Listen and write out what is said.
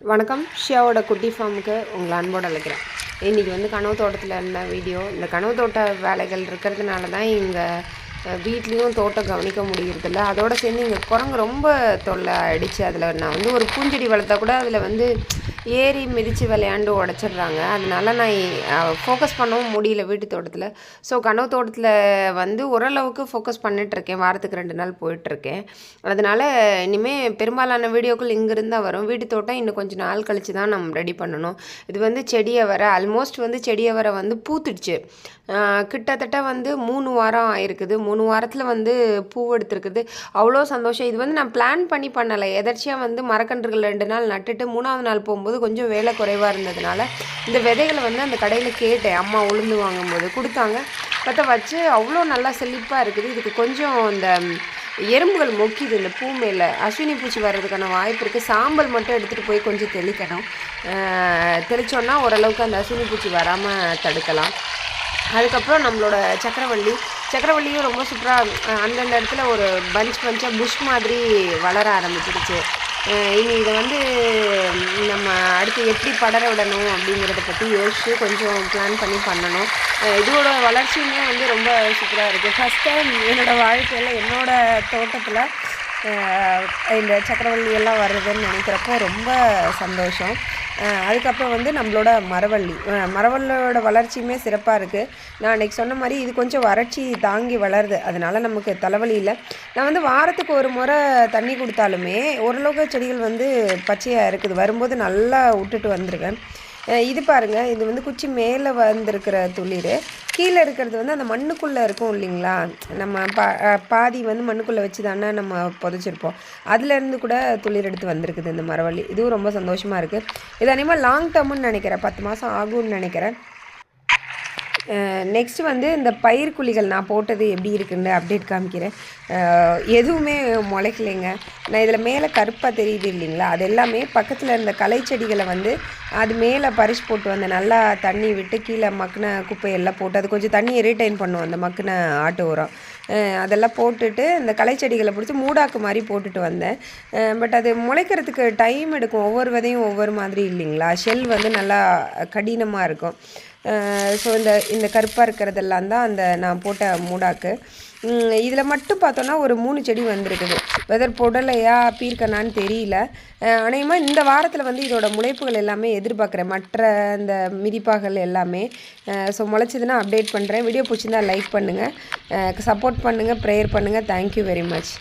வணக்கம். ஷியாவோட குட்டி ஃபார்முக்கு உங்களை அன்போடு அழைக்கிறேன். இன்றைக்கி வந்து கனவு தோட்டத்தில் இருந்த வீடியோ. இந்த கனவு தோட்ட வேலைகள் இருக்கிறதுனால தான் இங்கே வீட்லேயும் தோட்டம் கவனிக்க முடியறதில்ல. அதோடு சேர்ந்து இங்கே குரங்கு ரொம்ப தொல்லை அடித்து அதில் நான் வந்து ஒரு பூஞ்செடி வளர்த்தா கூட அதில் வந்து ஏறி மிதித்து விளையாண்டு உடச்சிட்றாங்க. அதனால நான் ஃபோக்கஸ் பண்ணவும் முடியல வீட்டு தோட்டத்தில். ஸோ கனவு தோட்டத்தில் வந்து ஓரளவுக்கு ஃபோக்கஸ் பண்ணிகிட்ருக்கேன் வாரத்துக்கு ரெண்டு நாள் போயிட்டுருக்கேன். அதனால் இனிமேல் பெரும்பாலான வீடியோக்கள் இங்கேருந்து தான் வரும். வீட்டு தோட்டம் இன்னும் கொஞ்சம் நாள் கழித்து தான் நம்ம ரெடி பண்ணணும். இது வந்து செடியை வர ஆல்மோஸ்ட் வந்து செடியை வர வந்து பூத்துடுச்சு. கிட்டத்தட்ட வந்து மூணு வாரம் ஆயிருக்குது. மூணு வாரத்தில் வந்து பூ எடுத்துருக்குது. அவ்வளோ சந்தோஷம். இது வந்து நான் பிளான் பண்ணி பண்ணலை. எதர்ச்சியாக வந்து மரக்கன்றுகள் ரெண்டு நாள் நட்டுட்டு மூணாவது நாள் போகும்போது கொஞ்சம் வேலை குறைவாக இருந்ததுனால இந்த விதைகளை வந்து அந்த கடையில் கேட்டேன். அம்மா உளுந்து வாங்கும்போது கொடுத்தாங்க. பற்ற வச்சு அவ்வளோ நல்லா செழிப்பாக இருக்குது. இதுக்கு கொஞ்சம் இந்த எறும்புகள் மொக்கிது இந்த பூ மேலே. அஸ்வினி பூச்சி வர்றதுக்கான வாய்ப்பு இருக்குது சாம்பல் மட்டும் எடுத்துகிட்டு போய் கொஞ்சம் தெளிக்கணும். தெளித்தோன்னா தெளிச்சோன்னா ஓரளவுக்கு அந்த அஸ்வினி பூச்சி வராமல் தடுக்கலாம். அதுக்கப்புறம் நம்மளோட சக்கரவள்ளி. சக்கரவள்ளியும் ரொம்ப சூப்பராக அந்தந்த இடத்துல ஒரு பஞ்ச் பஞ்சாக புஷ் மாதிரி வளர ஆரம்பிச்சிடுச்சு இனி இதை வந்து நம்ம அடுத்து எப்படி படர விடணும் அப்படிங்கிறத பற்றி யோசிச்சு கொஞ்சம் பிளான் பண்ணி பண்ணணும். இதோட வளர்ச்சியுமே வந்து ரொம்ப சூப்பராக இருக்குது ஃபஸ்ட் டைம் என்னோடய வாழ்க்கையில் என்னோடய தோட்டத்தில் இந்த சக்கரவள்ளி எல்லாம் வர்றதுன்னு நினைக்கிறப்போ ரொம்ப சந்தோஷம். அதுக்கப்புறம் வந்து நம்மளோட மரவள்ளி. மரவள்ளியோட வளர்ச்சியுமே சிறப்பாக இருக்குது நான் அன்றைக்கி சொன்ன மாதிரி இது கொஞ்சம் வறட்சி தாங்கி வளருது. அதனால் நமக்கு தலைவலி இல்லை. நான் வந்து வாரத்துக்கு ஒரு முறை தண்ணி கொடுத்தாலுமே ஓரளவுக்கு செடிகள் வந்து பச்சையாக இருக்குது. வரும்போது நல்லா விட்டுட்டு வந்துருவேன். இது பாருங்கள் இது வந்து குச்சி மேலே வந்திருக்கிற துளிர். கீழே இருக்கிறது வந்து அந்த மண்ணுக்குள்ளே இருக்கும் இல்லைங்களா? நம்ம பா பாதி வந்து மண்ணுக்குள்ளே வச்சு தானே நம்ம புதைச்சிருப்போம். அதுலேருந்து கூட துளிர் எடுத்து வந்திருக்குது இந்த மரவள்ளி. இதுவும் ரொம்ப சந்தோஷமாக இருக்குது இது அனிமா லாங் டேர்ம்னு நினைக்கிறேன். பத்து மாதம் ஆகும்னு நினைக்கிறேன். நெக்ஸ்ட்டு வந்து இந்த பயிர் குழிகள் நான் போட்டது எப்படி இருக்குன்னு அப்டேட் காமிக்கிறேன். எதுவுமே முளைக்கலைங்க. நான் இதில் மேலே கருப்பாக தெரியுது இல்லைங்களா? அது எல்லாமே பக்கத்தில் இருந்த களை செடிகளை வந்து அது மேலே பறிச்சு போட்டு வந்து நல்லா தண்ணி விட்டு கீழே மக்கின குப்பையெல்லாம் போட்டு அது கொஞ்சம் தண்ணி ரிட்டைன் பண்ணுவோம் அந்த மக்கின ஆட்டு உரம். அதெல்லாம் போட்டுட்டு இந்த களை செடிகளை பிடிச்சி மூடாக்கு மாதிரி போட்டுட்டு வந்தேன். பட் அது முளைக்கிறதுக்கு டைம் எடுக்கும். ஒவ்வொரு விதையும் ஒவ்வொரு மாதிரி இல்லைங்களா? ஷெல் வந்து நல்லா கடினமாக இருக்கும். ஸோ இந்த இந்த கருப்பாக இருக்கிறதெல்லாம் தான் அந்த நான் போட்ட மூடாக்கு. இதில் மட்டும் பார்த்தோன்னா ஒரு மூணு செடி வந்திருக்குது. வெதர் புடலையா பீர்க்கனான்னு தெரியல. அநேகமாக இந்த வாரத்தில் வந்து இதோட முளைப்புகள் எல்லாமே எதிர்பார்க்குறேன். மற்ற இந்த மிதிப்பாகல் எல்லாமே. ஸோ முளைச்சதுன்னா அப்டேட் பண்ணுறேன் வீடியோ பிடிச்சிருந்தா லைக் பண்ணுங்கள் சப்போர்ட் பண்ணுங்கள் ப்ரேயர் பண்ணுங்கள் தேங்க்யூ வெரி மச்